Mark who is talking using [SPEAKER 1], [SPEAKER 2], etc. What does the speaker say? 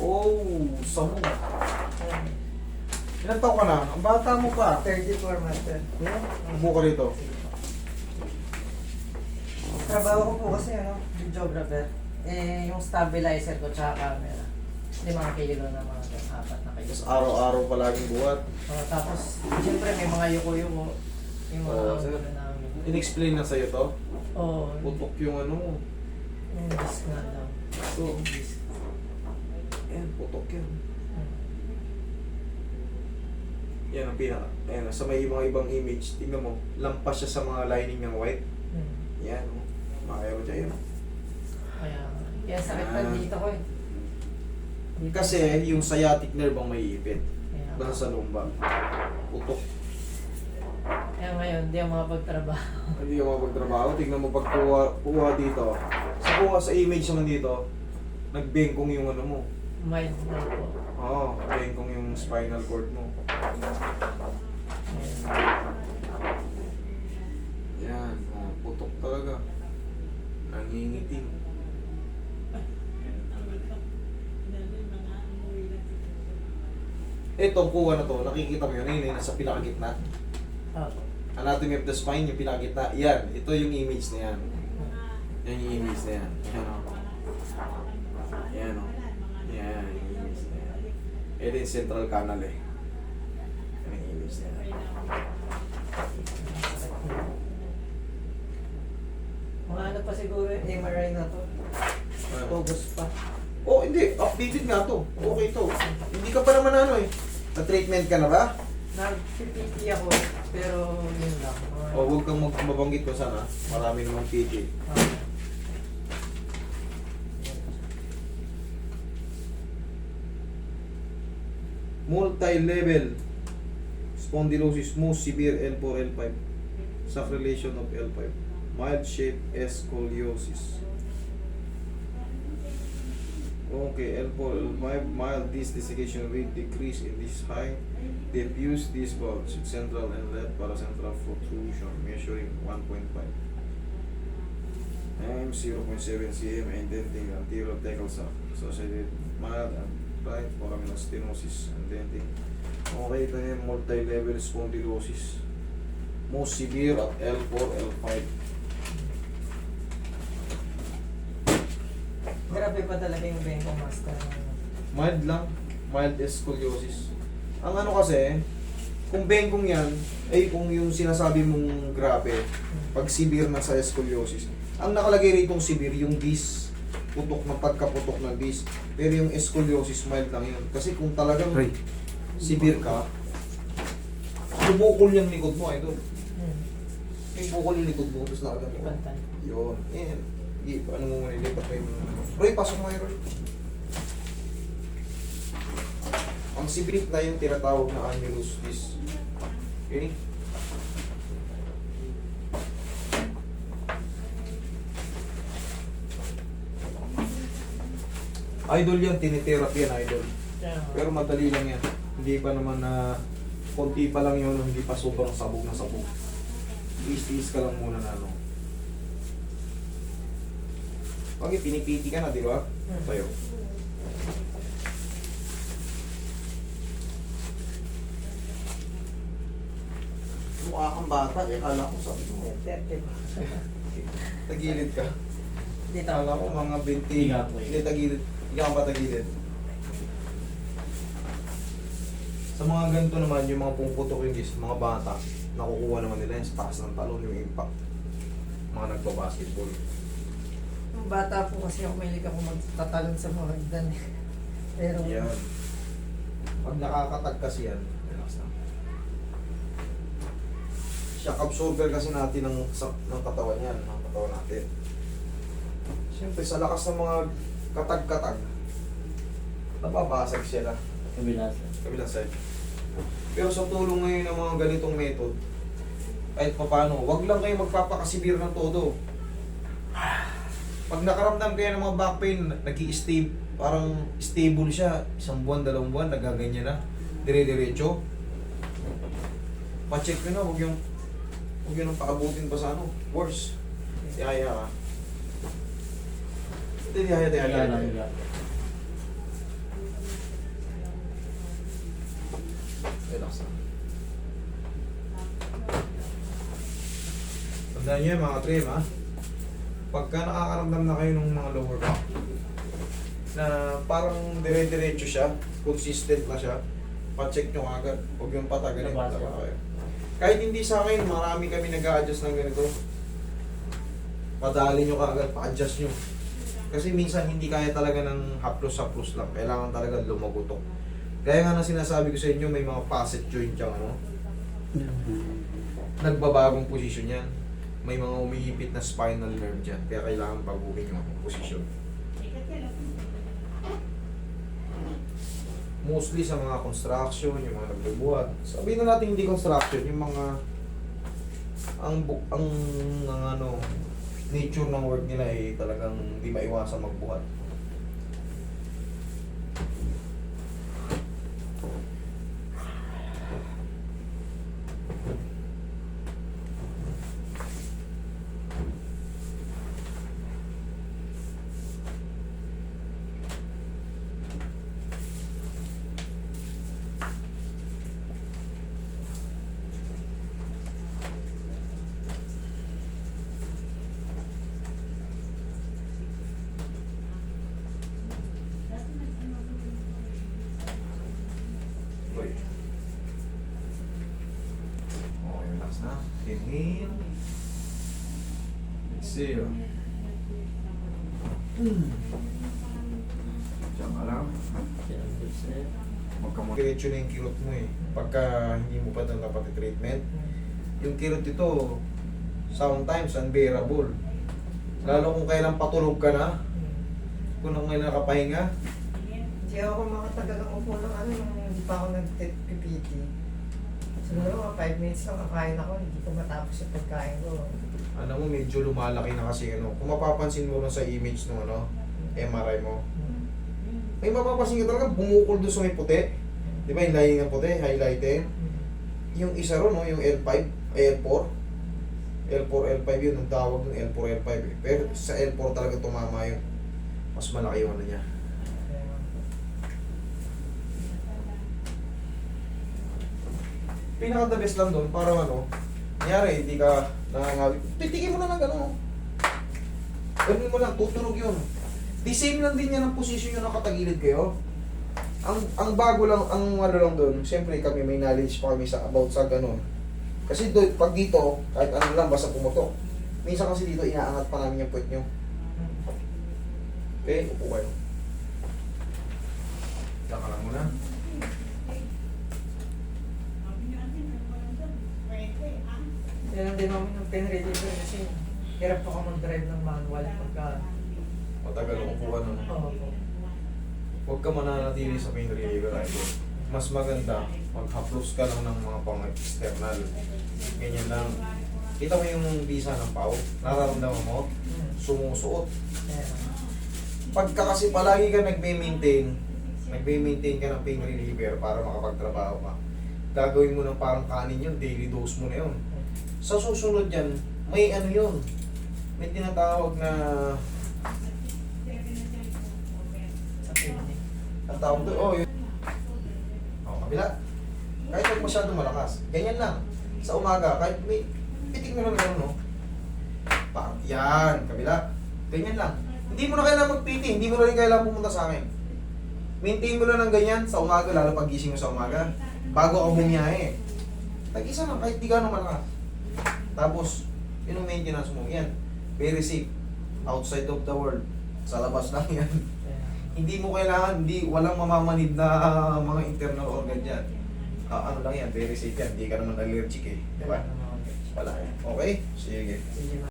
[SPEAKER 1] Oh, sabog. Ilan taon ka na? Ang bata mo pa.
[SPEAKER 2] 34 master.
[SPEAKER 1] Ubo ka rito.
[SPEAKER 2] Trabaho ko po kasi ano, videographer. Eh, yung stabilizer ko tsaka camera. Limang kilo na mga apat na kilo.
[SPEAKER 1] Tapos araw-araw palaging buhat.
[SPEAKER 2] Oh, tapos, siyempre may mga yuko-yuko. Yung mga
[SPEAKER 1] Oo,
[SPEAKER 2] angulo namin.
[SPEAKER 1] In-explain na sa'yo to.
[SPEAKER 2] Oo.
[SPEAKER 1] Putok yung ano
[SPEAKER 2] yung disc nga daw.
[SPEAKER 1] Ito.
[SPEAKER 2] Yung disc.
[SPEAKER 1] Yan, putok yan.
[SPEAKER 2] Hmm.
[SPEAKER 1] Yan ang pinaka. Ayan, sa may mga ibang image, tingnan mo, lampas siya sa mga lining ng white.
[SPEAKER 2] Hmm.
[SPEAKER 1] Yan, oh. Makayaro dyan yun.
[SPEAKER 2] Kaya, kaya sakit
[SPEAKER 1] Ah.
[SPEAKER 2] na dito ko eh. Dito.
[SPEAKER 1] Kasi yung sciatic nerve ang may ipit.
[SPEAKER 2] Kaya,
[SPEAKER 1] Basta sa lumbar. Putok.
[SPEAKER 2] kaya ngayon, hindi ako makapagtrabaho.
[SPEAKER 1] Hindi ka mapagtrabaho. Tignan mo pag kuha, kuha dito. Sa kuha sa image naman dito, nagbengkong yung ano mo.
[SPEAKER 2] Mild na po.
[SPEAKER 1] Oo, bengkong yung spinal cord mo. Yan, oh, putok talaga. Nangingitim. Ito, kuha na to. Nakikita mo yun. Yun, nasa pinakagitna.
[SPEAKER 2] Opo.
[SPEAKER 1] Anatomy of the spine, yung pinakagitna. Yan, ito yung image na yan. Yan yung image na yan. Yan o. Yan o. Yan image na yan. Ito yung central canal eh. Yan yung image na yan.
[SPEAKER 2] Mga ano pa siguro yung MRI na to. August pa.
[SPEAKER 1] Oh, hindi. Updated nga to. Okay to. Hindi ka pa naman ano eh. Na-treatment ka na ba?
[SPEAKER 2] Nag-PT ako, pero yun lang.
[SPEAKER 1] O, huwag kang mag- mabanggit ko sana. Marami namang PT.
[SPEAKER 2] Ah.
[SPEAKER 1] Multi-level spondylosis, most severe L4, L5. Sacrelation of L5. Mild shape scoliosis. Okay, L4, L5, mild disc desiccation with decrease in this height. Diffuse disc bulge, central and left paracentral protrusion, measuring 1.5. M 0.7 cm indenting anterior thecal sac associated mild and right foraminal stenosis and denting. Okay, ito yung multi-level spondylosis. Most severe at L4, L5.
[SPEAKER 2] Grabe pa talaga yung Benko Master.
[SPEAKER 1] Mild lang. Mild scoliosis. Ang ano kasi, kung bengkong yan, ay kung yung sinasabi mong grabe, pag severe na sa scoliosis, ang nakalagay rito severe, yung disc, putok na pagkaputok ng disc. Pero yung scoliosis, mild lang yun. Kasi kung talagang severe ka, bumukol yung likod mo, idol.
[SPEAKER 2] Hmm.
[SPEAKER 1] Yung likod mo, tapos nakaganto.
[SPEAKER 2] Ipantan.
[SPEAKER 1] Yun. Yan. Hindi, ano mo muna, lipat mo yung... Roy, pasok mo kayo, Roy. Ang sibrit na yung tinatawag na annulus disc. Okay? Idol yan, tinitherapy yan, idol. Pero madali lang yan. Hindi pa naman na konti pa lang yun, hindi pa sobrang sabog na sabog. Tiis-tiis ka lang muna na ano. Pag pinipiti ka na, di ba?
[SPEAKER 2] Hmm.
[SPEAKER 1] Tayo. Mukha kang bata, eh. Kala ko sabi mo. Tagilid ka.
[SPEAKER 2] Dito.
[SPEAKER 1] Kala ko mga 20.
[SPEAKER 3] Higa po eh.
[SPEAKER 1] Hindi, tagilid. Higa ka pa tagilid. Sa mga ganito naman, yung mga pumuputok yung disc, mga bata, nakukuha naman nila sa taas ng talon, yung impact. Mga nagpa-basketball.
[SPEAKER 2] Nung bata po kasi ako mahilig ako magtatalon sa mga hagdan. Pero,
[SPEAKER 1] Yan. Pag nakakatag kasi yan, relax na. Shock absorber kasi natin ng, sa, ng katawan yan, ng katawan natin. Siyempre, sa lakas ng mga katag-katag, nababasag sila.
[SPEAKER 3] Kabila sir.
[SPEAKER 1] kabilang side. Pero sa tulong ngayon ng mga ganitong method, kahit pa paano, wag lang kayo magpapakasibir ng todo. Pag nakaramdam kayo ng mga back pain, nag stable parang stable siya, isang buwan, dalawang buwan, nagaganyan na, dire-diretso. Pa-check nyo na, huwag yung, huwag yun ang paabutin pa sa ano, worse. Yaya ka. ശരിയായ തയ്യാറാണ് Tandaan nyo mga trim ha. Pagka nakakaramdam na kayo ng mga lower back, na parang dire-diretso siya, consistent na siya, pa-check nyo agad. Huwag yung patagalin. kayo. Kahit hindi sa akin, marami kami nag-a-adjust ng ganito. Padali nyo kaagad, pa-adjust nyo. Kasi minsan hindi kaya talaga ng haplos-haplos lang. Kailangan talaga lumagutok. Kaya nga na sinasabi ko sa inyo, may mga facet joint yung ano, nagbabagong posisyon yan. May mga umihipit na spinal nerve dyan. Kaya kailangan baguhin yung posisyon. Mostly sa mga construction, yung mga nagbubuhat. Sabihin na natin hindi construction, yung mga ang ang, ang ano nature ng work nila ay talagang hindi maiwasan magbuhat. Uy. Okay, relax na. Inhale. Hmm. Diyan ka lang. Huwag ka mo. Diretso na yung kirot mo eh. Pagka hindi mo pa doon dapat treatment. Yung kirot ito, sometimes unbearable. Lalo kung kailan patulog ka na, kung kailan nakapahinga,
[SPEAKER 2] Hindi ako makatagal ang upo ng ano, hindi pa ako nag-PPT. Siguro mga 5 minutes lang kakain ako, hindi ko matapos yung pagkain ko.
[SPEAKER 1] ano mo, medyo lumalaki na kasi ano. Kung mapapansin mo lang sa image ng ano, MRI mo, may mapapansin ka talaga bumukol doon sa may puti. Di ba yung line ng puti, highlighted? Yung isa ron, no, yung L5, ay L4. L4, L5 yun, ang tawag ng L4, L5 eh. Pero sa L4 talaga tumama yun. Mas malaki yung ano niya. Pinaka the best lang doon, para ano, nangyari, hindi ka nangangawi. Titikin mo na lang gano'n. Ganun mo lang, tutunog yun. The same lang din yan ang posisyon yung nakatagilid kayo. Ang ang bago lang, ang ano lang doon, siyempre kami may knowledge pa kami sa about sa ganun. Kasi do, pag dito, kahit ano lang, basta pumutok. Minsan kasi dito, inaangat pa namin yung puwet nyo. Okay, upo kayo. Diyan ka lang muna.
[SPEAKER 2] Yan din namin ng pen reliever kasi hirap ako mag-drive ng manual pagka...
[SPEAKER 1] Matagal ang upuan. Ano?
[SPEAKER 2] Oo po.
[SPEAKER 1] Huwag ka mananatili sa pain reliever idol. Mas maganda, mag-haplos ka lang ng mga pang external. Ganyan lang. Kita mo yung visa ng pau, nararamdaman mo,
[SPEAKER 2] Hmm.
[SPEAKER 1] sumusuot. Pagka kasi palagi ka nagme-maintain, nagme-maintain ka ng pain reliever para makapagtrabaho ka, gagawin mo ng parang kanin yun, daily dose mo na yun. Sa susunod yan, may ano yun, may tinatawag na, ang doon, oh, yun. Oh, kabila. Kahit huwag masyadong malakas. Ganyan lang. Sa umaga, kahit may, pitik mo lang gano'n, no? Pa, yan, kabila. Ganyan lang. Hindi mo na kailangan magpiti, hindi mo na rin kailangan pumunta sa akin. Maintain mo lang ng ganyan sa umaga, lalo pag gising mo sa umaga. Bago ka bumiyahe. Tag-isa lang, kahit di gano'ng malakas. Tapos, yun ang maintenance mo. Yan, very safe. Outside of the world. Sa labas lang yan.
[SPEAKER 2] Kaya,
[SPEAKER 1] hindi mo kailangan, hindi, walang mamamanid na mga internal organ dyan. Ah, ano lang yan, very safe yan. Hindi ka naman allergic eh. Di ba?
[SPEAKER 2] wala
[SPEAKER 1] yan. Okay? Sige.
[SPEAKER 2] Sige.